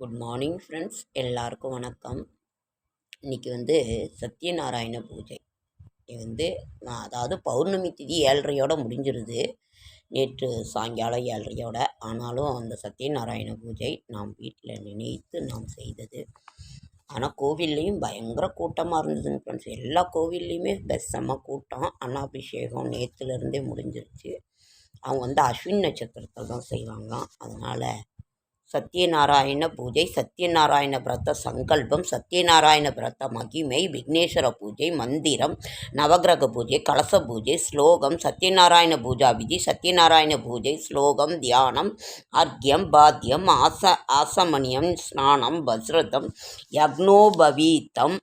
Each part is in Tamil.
குட் மார்னிங் ஃப்ரெண்ட்ஸ் எல்லாருக்கும் வணக்கம். இன்றைக்கி வந்து சத்யநாராயண பூஜை. இது வந்து நான் அதாவது பௌர்ணமி திதி ஏழரையோட முடிஞ்சிருது. நேற்று சாயங்காலம் ஏழரையோட. ஆனாலும் அந்த சத்யநாராயண பூஜை நாம் வீட்டில் நினைத்து நாம் செய்தது. ஆனால் கோவில்லையும் பயங்கர கூட்டமாக இருந்ததுங்க ஃப்ரெண்ட்ஸ் எல்லா கோவில்லையுமே பெஸ் கூட்டம். அன்னாபிஷேகம் நேற்றுலேருந்தே முடிஞ்சிருச்சு. அவங்க வந்து அஸ்வின் நட்சத்திரத்தில் தான் செய்வாங்க அதனால் சத்யநாராயண பூஜை சத்யநாராயண விரத சங்கல்பம் சத்யநாராயண விரத மகிமை விக்னேஸ்வர பூஜை மந்திரம் நவகிரக பூஜை கலச பூஜை ஸ்லோகம் சத்யநாராயண பூஜா விதி சத்யநாராயண பூஜை ஸ்லோகம் தியானம் அர்க்யம் பாத்தியம் ஆச ஆசமணியம் ஸ்நானம் வஸ்ரதம் யக்னோபவீத்தம்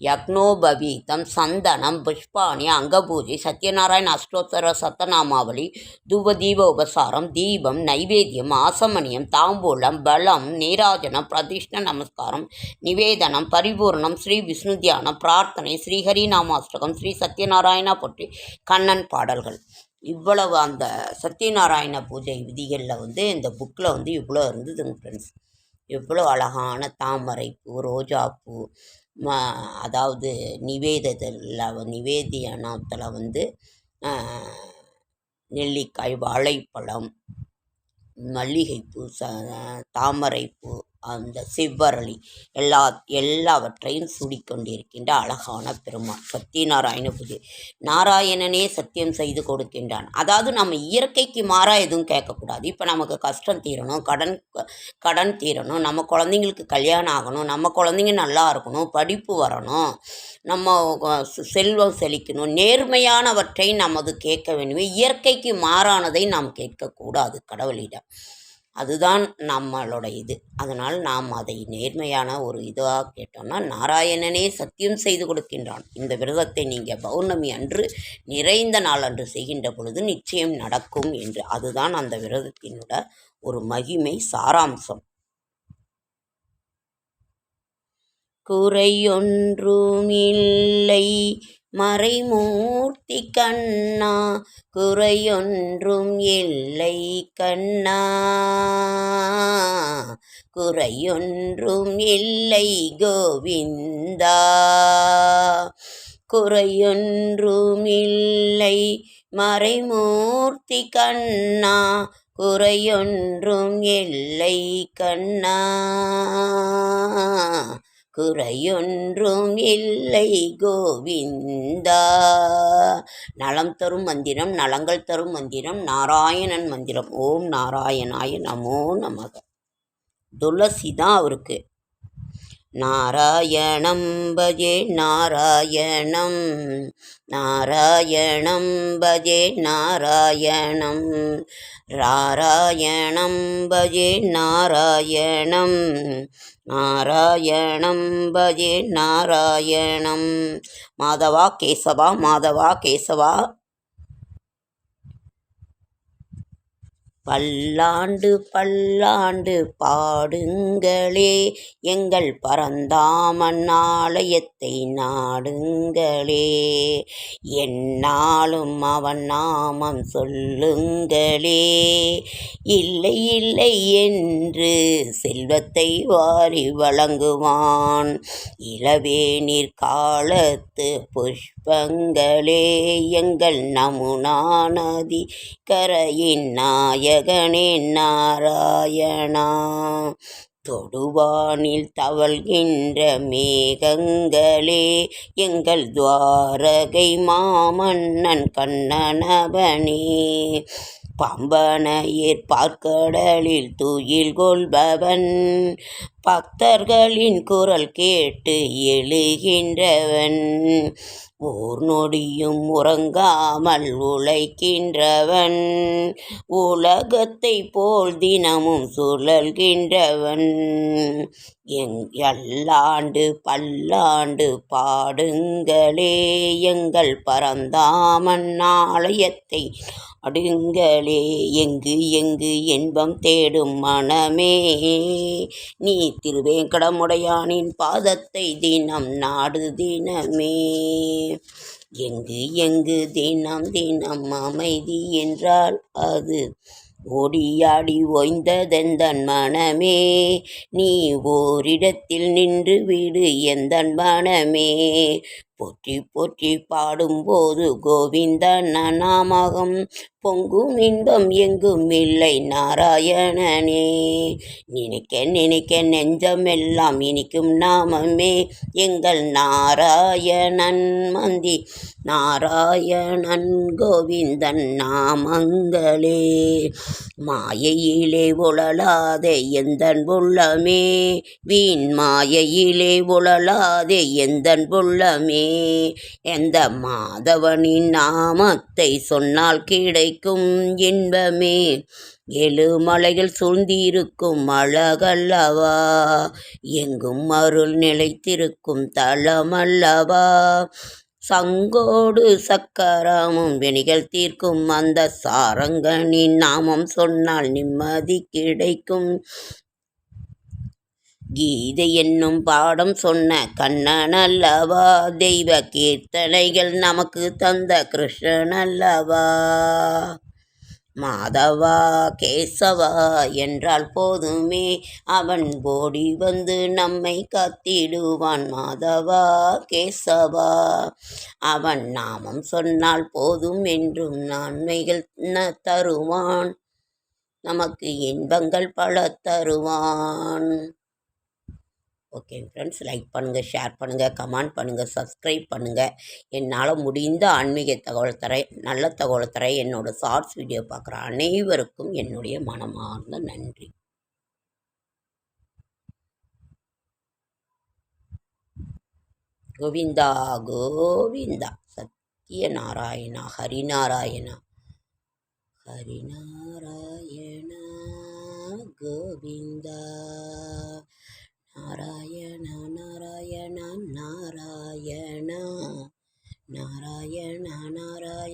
யக்னோபவீதம் சந்தனம் புஷ்பாணி அங்கபூஜை சத்யநாராயண அஷ்டோத்தர சத்தநாமாவளி தூபதீப உபசாரம் தீபம் நைவேத்தியம் ஆசமணியம் தாம்பூலம் பலம் நீராஜனம் பிரதிஷ்ண நமஸ்காரம் நிவேதனம் பரிபூர்ணம் ஸ்ரீ விஷ்ணு தியானம் பிரார்த்தனை ஸ்ரீஹரி நாமாஷ்டகம் ஸ்ரீ சத்யநாராயணா பற்றி கண்ணன் பாடல்கள். இவ்வளவு அந்த சத்யநாராயண பூஜை விதிகளில் வந்து இந்த புக்கில் வந்து இவ்வளோ இருந்ததுங்க ஃப்ரெண்ட்ஸ் எவ்வளோ அழகான தாமரை பூ ரோஜாப்பூ ம அதாவது நிவேதத்தில் நிவேதியனத்தில் வந்து நெல்லிக்காய் வாழைப்பழம் மல்லிகைப்பூ ச தாமரைப்பூ. அந்த செவ்வரளி எல்லா எல்லாவற்றையும் சூடிக்கொண்டிருக்கின்ற அழகான பெருமாள். சத்யநாராயண பூஜை நாராயணனே சத்தியம் செய்து கொடுக்கின்றான். அதாவது நம்ம இயற்கைக்கு மாறாக எதுவும் கேட்கக்கூடாது. இப்போ நமக்கு கஷ்டம் தீரணும் கடன் கடன் தீரணும் நம்ம குழந்தைங்களுக்கு கல்யாணம் ஆகணும் நம்ம குழந்தைங்க நல்லா இருக்கணும் படிப்பு வரணும் நம்ம செல்வம் செழிக்கணும் நேர்மையானவற்றை நமது கேட்க வேண்டுமே. இயற்கைக்கு மாறானதை நாம் கேட்கக்கூடாது கடவுளிடம். அதுதான் நம்மளோட இது அதனால் நாம் அதை நேர்மையான ஒரு இதாக கேட்டோம்னா நாராயணனே சத்தியம் செய்து கொடுக்கின்றான். இந்த விரதத்தை நீங்கள் பௌர்ணமி அன்று நிறைந்த நாள் அன்று செய்கின்ற பொழுது நிச்சயம் நடக்கும் என்று. அதுதான் அந்த விரதத்தினோட ஒரு மகிமை சாராம்சம். குறையொன்றும் இல்லை மறைமூர்த்தி கண்ணா குறையொன்றும் இல்லை கண்ணா. குறையொன்றும் இல்லை கோவிந்தா. குறையொன்றும் இல்லை மறைமூர்த்தி கண்ணா குறையொன்றும் இல்லை கண்ணா. குறையொன்றும் இல்லை கோவிந்தா. நலம் தரும் மந்திரம் நலங்கள் தரும் மந்திரம் நாராயணன் மந்திரம். ஓம் நாராயணாய நமோ நமக. துளசி தான் அவருக்கு. நாராயணம் பஜே நாராயணம். நாராயணம் பஜே நாராயணம். ராராயணம் பஜே நாராயணம். நாராயணம் பஜே நாராயணம். மாதவா கேசவா மாதவா கேசவா. பல்லாண்டு பல்லாண்டு பாடுங்களே எங்கள் பரந்தாமன் ஆலயத்தை நாடுங்களே. என்னாலும் அவன் நாமம் சொல்லுங்களே. இல்லை இல்லை என்று செல்வத்தை வாரி வழங்குவான். இளவேநீர் காலத்து புஷ்பங்களே எங்கள் நமுனா நதி கரையின் நாய நாயகனே நாராயணா. தொடுவானில் தவழ்கின்ற மேகங்களே எங்கள் துவாரகை மாமன்னன் கண்ணனவனே. பம்பனையர் பார்க்கடலில் துயில் கொள்பவன் பக்தர்களின் குரல் கேட்டு எழுகின்றவன். ஓர் நொடியும் உறங்காமல் உழைக்கின்றவன். உலகத்தை போல் தினமும் சுழல்கின்றவன். எங் எல்லாண்டு பல்லாண்டு பாடுங்களே எங்கள் பரந்தாமன் ஆலயத்தை அடுங்களே எங்கு எங்கு இன்பம் தேடும் மனமே. நீ திருவேங்கடமுடையானின் பாதத்தை தினம் நாடு தினமே. எங்கு எங்கு தினம் தினம் அமைதி என்றால் அது? ஓடியாடி ஓய்ந்ததெந்தன் மனமே. நீ ஓரிடத்தில் நின்று விடு எந்தன் மனமே. போற்றி போற்றி பாடும்போது கோவிந்தன் நாமகம் பொங்கும் இன்பம் எங்கும் இல்லை நாராயணனே. நினைக்க நினைக்க நெஞ்சமெல்லாம் இனிக்கும் நாமமே. எங்கள் நாராயணன் மந்தி நாராயணன் கோவிந்தன் நாமங்களே. மாயையிலே உழலாதே எந்தன் உள்ளமே. வீண் மாயையிலே உழலாதே எந்தன் உள்ளமே. எந்த மாதவனின் நாமத்தை சொன்னால் கிடைக்கும் இன்பமே? எழுமலையில் சூழ்ந்திருக்கும் அழகல்லவா? எங்கும் அருள் நிலைத்திருக்கும் தளமல்லவா சங்கோடு சக்கரமும் வினிகள் தீர்க்கும் அந்த சாரங்கனின் நாமம் சொன்னால் நிம்மதி கிடைக்கும். கீதை என்னும் பாடம் சொன்ன கண்ணன் அல்லவா தெய்வ கீர்த்தனைகள் நமக்கு தந்த கிருஷ்ணன் அல்லவா மாதவா கேசவா என்றால் போதுமே அவன் ஓடி வந்து நம்மை கத்திடுவான். மாதவா கேசவா அவன் நாமம் சொன்னால் போதும் என்றும் நன்மைகள் ந தருவான். நமக்கு இன்பங்கள் பல தருவான். ஓகே ஃப்ரெண்ட்ஸ் லைக் பண்ணுங்கள் ஷேர் பண்ணுங்கள் கமெண்ட் பண்ணுங்கள் சப்ஸ்கிரைப் பண்ணுங்கள் என்னால் முடிந்த ஆன்மீக தகவல் தர நல்ல தகவல் தர என்னோடய ஷார்ட்ஸ் வீடியோ பார்க்குற அனைவருக்கும் என்னுடைய மனமார்ந்த நன்றி. கோவிந்தா கோவிந்தா சத்யநாராயணா ஹரிநாராயணா ஹரிநாராயணா கோவிந்தா. நாராயண நாராயண நாராயண நாராயண